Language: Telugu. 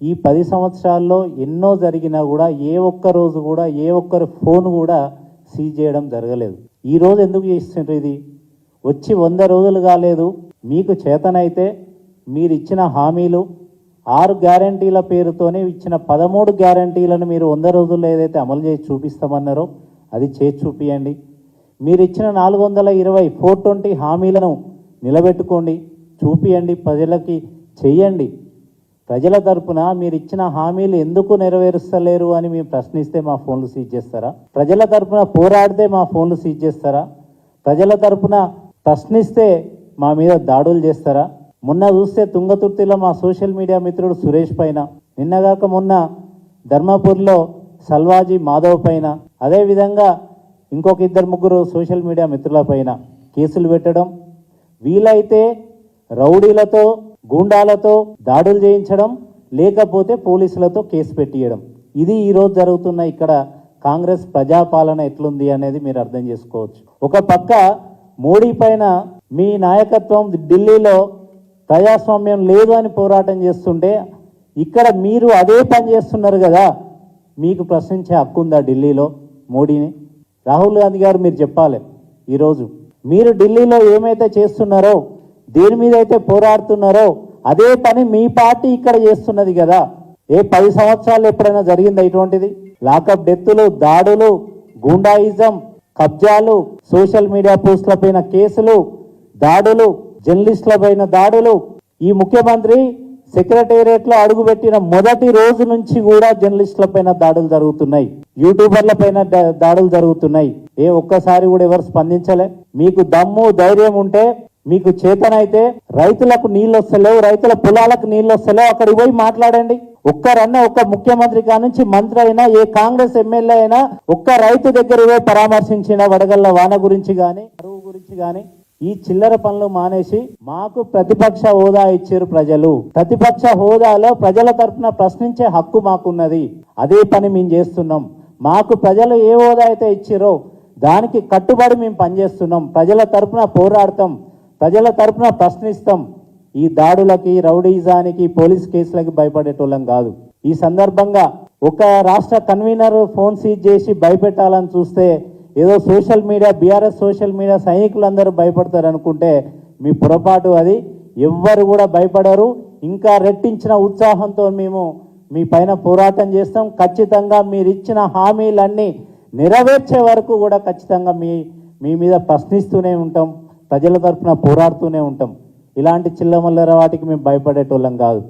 ఈ పది సంవత్సరాల్లో ఎన్నో జరిగినా కూడా ఏ ఒక్క రోజు కూడా ఏ ఒక్కరి ఫోన్ కూడా సీజ్ చేయడం జరగలేదు. ఈ రోజు ఎందుకు చేస్తుండ్రు ఇది? వచ్చి వంద రోజులు కాలేదు. మీకు చేతనైతే మీరు ఇచ్చిన హామీలు ఆరు గ్యారంటీల పేరుతోనే ఇచ్చిన పదమూడు గ్యారంటీలను మీరు వంద రోజుల్లో ఏదైతే అమలు చేసి చూపిస్తామన్నారో అది చేసి చూపియండి. మీరు ఇచ్చిన నాలుగు వందల ఇరవై ఫోర్ ట్వంటీ హామీలను నిలబెట్టుకోండి చూపియండి ప్రజలకి చెయ్యండి. ప్రజల తరపున మీరు ఇచ్చిన హామీలు ఎందుకు నెరవేరుస్తలేరు అని మేము ప్రశ్నిస్తే మా ఫోన్లు సీజ్ చేస్తారా? ప్రజల తరపున పోరాడితే మా ఫోన్లు సీజ్ చేస్తారా? ప్రజల తరపున ప్రశ్నిస్తే మా మీద దాడులు చేస్తారా? మొన్న చూస్తే తుంగతుర్తిలో మా సోషల్ మీడియా మిత్రుడు సురేష్ పైన నిన్నగాక మొన్న ధర్మపూర్లో సల్వాజీ మాధవ్ పైన అదేవిధంగా ఇంకొక ఇద్దరు ముగ్గురు సోషల్ మీడియా మిత్రుల పైన కేసులు పెట్టడం. వీలైతే రౌడీలతో గూండాలతో దాడులు చేయించడం లేకపోతే పోలీసులతో కేసు పెట్టియడం. ఇది ఈరోజు జరుగుతున్న ఇక్కడ కాంగ్రెస్ ప్రజాపాలన ఎట్లుంది అనేది మీరు అర్థం చేసుకోవచ్చు. ఒక పక్క మోడీ పైన మీ నాయకత్వం ఢిల్లీలో ప్రజాస్వామ్యం లేదు అని పోరాటం చేస్తుంటే ఇక్కడ మీరు అదే పని చేస్తున్నారు కదా? మీకు ప్రశ్నించే హక్కు ఉందా ఢిల్లీలో మోడీని? రాహుల్ గాంధీ గారు మీరు చెప్పాలి. ఈరోజు మీరు ఢిల్లీలో ఏమైతే చేస్తున్నారో దేని మీద అయితే పోరాడుతున్నారో అదే పని మీ పార్టీ ఇక్కడ చేస్తున్నది కదా. ఏ పది సంవత్సరాలు ఎప్పుడైనా జరిగిందా ఇటువంటిది? లాకప్ డెత్తులు దాడులు గూండాయిజం కబ్జాలు సోషల్ మీడియా పోస్టుల పైన కేసులు దాడులు జర్నలిస్టుల పైన దాడులు. ఈ ముఖ్యమంత్రి సెక్రటేరియట్లో అడుగుపెట్టిన మొదటి రోజు నుంచి కూడా జర్నలిస్టుల పైన దాడులు జరుగుతున్నాయి. యూట్యూబర్ల పైన దా- దాడులు జరుగుతున్నాయి. ఏ ఒక్కసారి కూడా ఎవరు స్పందించలే. మీకు దమ్ము ధైర్యం ఉంటే మీకు చేతనైతే రైతులకు నీళ్ళు వస్తలేవు రైతుల పొలాలకు నీళ్ళు వస్తలేవు అక్కడికి పోయి మాట్లాడండి. ఒక్కరన్నా ఒక్క ముఖ్యమంత్రి కానుంచి మంత్రి అయినా ఏ కాంగ్రెస్ ఎమ్మెల్యే అయినా ఒక్క రైతు దగ్గర పోయి పరామర్శించిన వడగళ్ళ వాన గురించి కానీ కరువు గురించి కానీ ఈ చిల్లర పనులు మానేసి మాకు ప్రతిపక్ష హోదా ఇచ్చారు ప్రజలు. ప్రతిపక్ష హోదాలో ప్రజల తరఫున ప్రశ్నించే హక్కు మాకున్నది. అదే పని మేము చేస్తున్నాం. మాకు ప్రజలు ఏ హోదా అయితే ఇచ్చిరో దానికి కట్టుబడి మేము పనిచేస్తున్నాం. ప్రజల తరఫున పోరాడతాం. ప్రజల తరపున ప్రశ్నిస్తాం ఈ దాడులకి రౌడీజానికి పోలీస్ కేసులకి భయపడేటోళ్ళం కాదు. ఈ సందర్భంగా ఒక రాష్ట్ర కన్వీనర్ ఫోన్ సీజ్ చేసి భయపెట్టాలని చూస్తే ఏదో social media BRS social media సైనికులందరూ భయపడతారు అనుకుంటే మీ పొరపాటు అది. ఎవ్వరు కూడా భయపడరు. ఇంకా రెట్టించిన ఉత్సాహంతో మేము మీ పైన పోరాటం చేస్తాం. ఖచ్చితంగా మీరు ఇచ్చిన హామీలన్నీ నెరవేర్చే వరకు కూడా ఖచ్చితంగా మీ మీ మీద ప్రశ్నిస్తూనే ఉంటాం. ప్రజల తరఫున పోరాడుతూనే ఉంటాం. ఇలాంటి చిల్లమల్లర వాటికి మేము భయపడేటోళ్ళం కాదు.